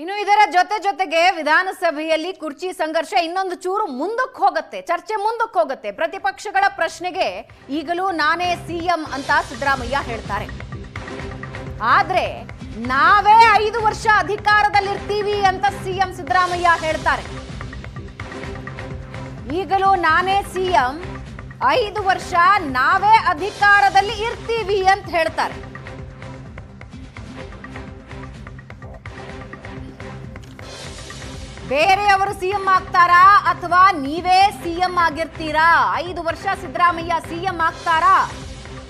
ಇನ್ನು ಇದರ ಜೊತೆ ಜೊತೆಗೆ ವಿಧಾನಸಭೆಯಲ್ಲಿ ಕುರ್ಚಿ ಸಂಘರ್ಷ, ಇನ್ನೊಂದು ಚೂರು ಮುಂದಕ್ಕೆ ಹೋಗುತ್ತೆ, ಚರ್ಚೆ ಮುಂದಕ್ಕೆ ಹೋಗುತ್ತೆ. ಪ್ರತಿಪಕ್ಷಗಳ ಪ್ರಶ್ನೆಗೆ ಈಗಲೂ ನಾನೇ ಸಿಎಂ ಅಂತ ಸಿದ್ದರಾಮಯ್ಯ ಹೇಳ್ತಾರೆ. ಆದ್ರೆ ನಾವೇ ಐದು ವರ್ಷ ಅಧಿಕಾರದಲ್ಲಿರ್ತೀವಿ ಅಂತ ಸಿಎಂ ಸಿದ್ದರಾಮಯ್ಯ ಹೇಳ್ತಾರೆ. ಈಗಲೂ ನಾನೇ ಸಿಎಂ ಐದು ವರ್ಷ ನಾವೇ ಅಧಿಕಾರದಲ್ಲಿ ಇರ್ತೀವಿ ಅಂತ ಹೇಳ್ತಾರೆ. ಬೇರೆಯವರು ಸಿಎಂ ಆಗ್ತಾರಾ ಅಥವಾ ನೀವೇ ಸಿಎಂ ಆಗಿರ್ತೀರಾ? ಐದು ವರ್ಷ ಸಿದ್ದರಾಮಯ್ಯ ಸಿಎಂ ಆಗ್ತಾರಾ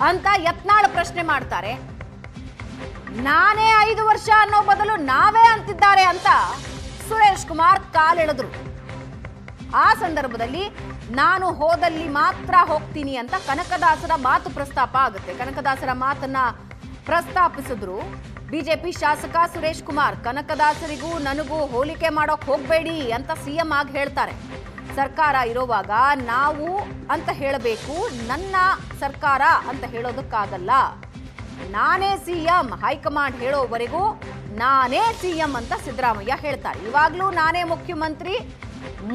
ಅಂತ ಯತ್ನಾಳ್ ಪ್ರಶ್ನೆ ಮಾಡ್ತಾರೆ. ನಾನೇ ಐದು ವರ್ಷ ಅನ್ನೋ ಬದಲು ನಾವೇ ಅಂತಿದ್ದಾರೆ ಅಂತ ಸುರೇಶ್ ಕುಮಾರ್ ಕಾಲೆಳೆದ್ರು. ಆ ಸಂದರ್ಭದಲ್ಲಿ ನಾನು ಹೋದಲ್ಲಿ ಮಾತ್ರ ಹೋಗ್ತೀನಿ ಅಂತ ಕನಕದಾಸರ ಮಾತು ಪ್ರಸ್ತಾಪ ಆಗುತ್ತೆ. ಕನಕದಾಸರ ಮಾತನ್ನ ಪ್ರಸ್ತಾಪಿಸಿದ್ರು. ಬಿಜೆಪಿ ಶಾಸಕ ಸುರೇಶ್ ಕುಮಾರ್ ಕನಕದಾಸರಿಗೂ ನನಗೂ ಹೋಲಿಕೆ ಮಾಡೋಕ್ ಹೋಗ್ಬೇಡಿ ಅಂತ ಸಿಎಂ ಆಗಿ ಹೇಳ್ತಾರೆ. ಸರ್ಕಾರ ಇರೋವಾಗ ನಾವು ಅಂತ ಹೇಳಬೇಕು, ನನ್ನ ಸರ್ಕಾರ ಅಂತ ಹೇಳೋದಕ್ಕಾಗಲ್ಲ. ನಾನೇ ಸಿಎಂ, ಹೈಕಮಾಂಡ್ ಹೇಳೋವರೆಗೂ ನಾನೇ ಸಿಎಂ ಅಂತ ಸಿದ್ದರಾಮಯ್ಯ ಹೇಳ್ತಾರೆ. ಇವಾಗ್ಲೂ ನಾನೇ ಮುಖ್ಯಮಂತ್ರಿ,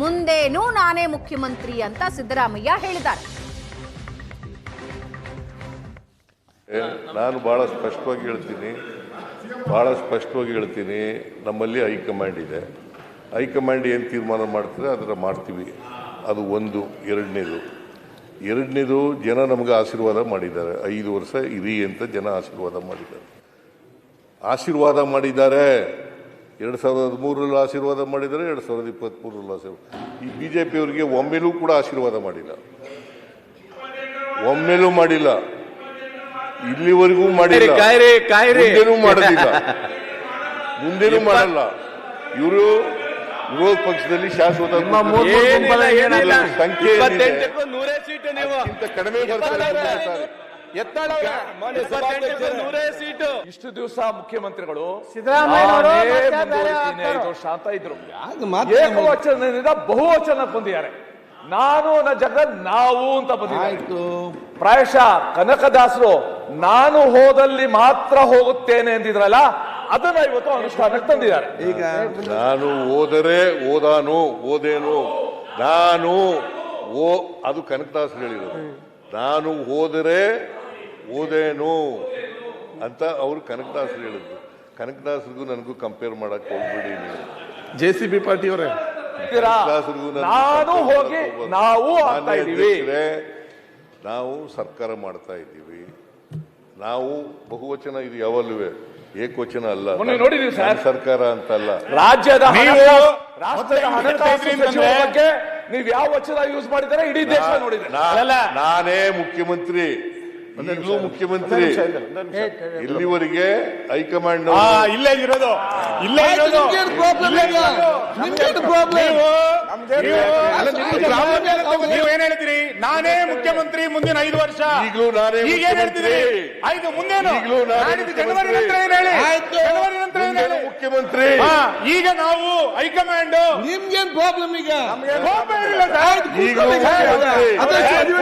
ಮುಂದೇನೂ ನಾನೇ ಮುಖ್ಯಮಂತ್ರಿ ಅಂತ ಸಿದ್ದರಾಮಯ್ಯ ಹೇಳಿದ್ದಾರೆ. ನಾನು ಭಾಳ ಸ್ಪಷ್ಟವಾಗಿ ಹೇಳ್ತೀನಿ ಭಾಳ ಸ್ಪಷ್ಟವಾಗಿ ಹೇಳ್ತೀನಿ, ನಮ್ಮಲ್ಲಿ ಹೈಕಮಾಂಡ್ ಇದೆ. ಹೈಕಮಾಂಡ್ ಏನು ತೀರ್ಮಾನ ಮಾಡ್ತಾರೆ ಅದರ ಮಾಡ್ತೀವಿ. ಅದು ಒಂದು, ಎರಡನೇದು. ಎರಡನೇದು, ಜನ ನಮಗೆ ಆಶೀರ್ವಾದ ಮಾಡಿದ್ದಾರೆ. ಐದು ವರ್ಷ ಇರಿ ಅಂತ ಜನ ಆಶೀರ್ವಾದ ಮಾಡಿದ್ದಾರೆ. ಆಶೀರ್ವಾದ ಮಾಡಿದ್ದಾರೆ. ಎರಡು ಸಾವಿರದ ಹದಿಮೂರರಲ್ಲೂ ಆಶೀರ್ವಾದ ಮಾಡಿದ್ದಾರೆ, ಎರಡು ಸಾವಿರದ ಇಪ್ಪತ್ತ್ಮೂರರಲ್ಲೂ ಆಶೀರ್ವಾದ ಈ ಬಿ ಜೆ ಪಿಯವರಿಗೆ ಒಮ್ಮೆಲೂ ಕೂಡ ಆಶೀರ್ವಾದ ಮಾಡಿಲ್ಲ. ಒಮ್ಮೆಲೂ ಮಾಡಿಲ್ಲ. ಇಲ್ಲಿವರೆಗೂ ಮಾಡಿಲ್ಲ. ಕಾಯ್ರಿ, ಕಾಯ್ರಿ. ಮುಂದೇನೂ ಮಾಡೋದಿಲ್ಲ. ಮುಂದೇನೂ ಮಾಡಲ್ಲ. ಇವರು ವಿರೋಧ ಪಕ್ಷದಲ್ಲಿ ಶಾಶ್ವತ ಸಂಖ್ಯೆ ನೂರೇ ಸೀಟು ನೀವು. ಕಡಿಮೆ. ಇಪ್ಪತ್ತೆಂಟಕ್ಕೂ ನೂರೇ ಸೀಟು. ಇಷ್ಟು ದಿವಸ ಮುಖ್ಯಮಂತ್ರಿಗಳು ಸಿದ್ದರಾಮಯ್ಯ ಅಂತ ಇದ್ರು ಏಕವಚನದಿಂದ ಬಹುವಚನಕ್ಕೆ ಬಂದಿದ್ದಾರೆ. ನಾನು ನನ್ನ ಜಗತ್ ನಾವು ಅಂತ ಬಂದಿದ್ದಾರೆ. ಪ್ರಾಯಶಃ ಕನಕದಾಸರು ನಾನು ಹೋದಲ್ಲಿ ಮಾತ್ರ ಹೋಗುತ್ತೇನೆ ಅಂದಿದ್ರಲ್ಲ ಅದನ್ನ ಇವತ್ತು ಅನುಷ್ಠಾನಕ್ಕೆ ತಂದಿದ್ದಾರೆ. ಈಗ ನಾನು ಓದರೆ ಓದಾನು ಓದೇನು ನಾನು ಓ ಅದು ಕನಕದಾಸ್ ಹೇಳಿರೋದು. ನಾನು ಹೋದರೆ ಓದೇನು ಅಂತ ಅವರು ಕನಕದಾಸರು ಹೇಳಿದ್ರು. ಕನಕದಾಸರಿಗೂ ನನಗೂ ಕಂಪೇರ್ ಮಾಡಕ್ ಹೋಗ್ಬಿಡಿ ನೀವು. ಜೆ ಸಿ ಬಿ ಪಾರ್ಟಿ ಅವರೇ? ನನಗೂ ನಾನು ಹೋಗಿ ನಾವು ಮಾನ್ಯ ಅಧ್ಯಕ್ಷರೇ, ನಾವು ಸರ್ಕಾರ ಮಾಡ್ತಾ ಇದ್ದೀವಿ. ನಾವು ಬಹುವಚನ ಇದು ಯಾವಲ್ಲೂ ಏಕವಚನ ಅಲ್ಲ. ಮೊನ್ನೆ ನೋಡಿದೀವಿ ಸರ್. ಸರ್ಕಾರ ಸರ್ಕಾರ ಅಂತಲ್ಲ ರಾಜ್ಯದ ನೀವು ಹಣಕಾಸು- ರಾಷ್ಟ್ರದ ಮತ್ತೆ ಹಣಕಾಸು ಇದ್ರಿಂದ ಸಚಿವರ ಬಗ್ಗೆ ನೀವು ಯಾವ ವಚನ ಯೂಸ್ ಮಾಡಿದರೆ ಇಡೀ ದೇಶ ನೋಡಿದೆ. ನಾ- ಅಲ್ಲ. ನಾನೇ ಮುಖ್ಯಮಂತ್ರಿ. ಈಗಲೂ ಮುಖ್ಯಮಂತ್ರಿ ಇಲ್ಲಿವರೆಗೆ ಹೈಕಮಾಂಡ್ ಆ, ಇಲ್ಲೇ ಇರೋದು. ಇಲ್ಲೇ ಇರೋದು. ಇಲ್ಲೇ ಇರೋದು. ನೀವು- ನೀವು- ನೀವು ಏನ್ ಹೇಳ್ತೀರಿ? ನಾನೇ ಮುಖ್ಯಮಂತ್ರಿ ಮುಂದಿನ ಐದು ವರ್ಷ. ಈಗಲೂ ನಾನೇ ಈಗ ಏನ್ ಹೇಳ್ತೀರಿ. ಐದು ಮುಂದೇನು? ಈಗಲೂ ನಾನೇ ಜನವರಿ ನಂತರ ಏನ್ ಹೇಳಿ? ಆಯ್ತು. ಜನವರಿ ನಂತರ ಏನ್ ಹೇಳಿ? ಮುಖ್ಯಮಂತ್ರಿ. ಈಗ ನಾವು ಹೈಕಮಾಂಡ್ ನಿಮ್ಗೇನ್ ಪ್ರಾಬ್ಲಮ್ ಈಗ? ಪ್ರಾಬ್ಲಮ್. ಈಗಲೂ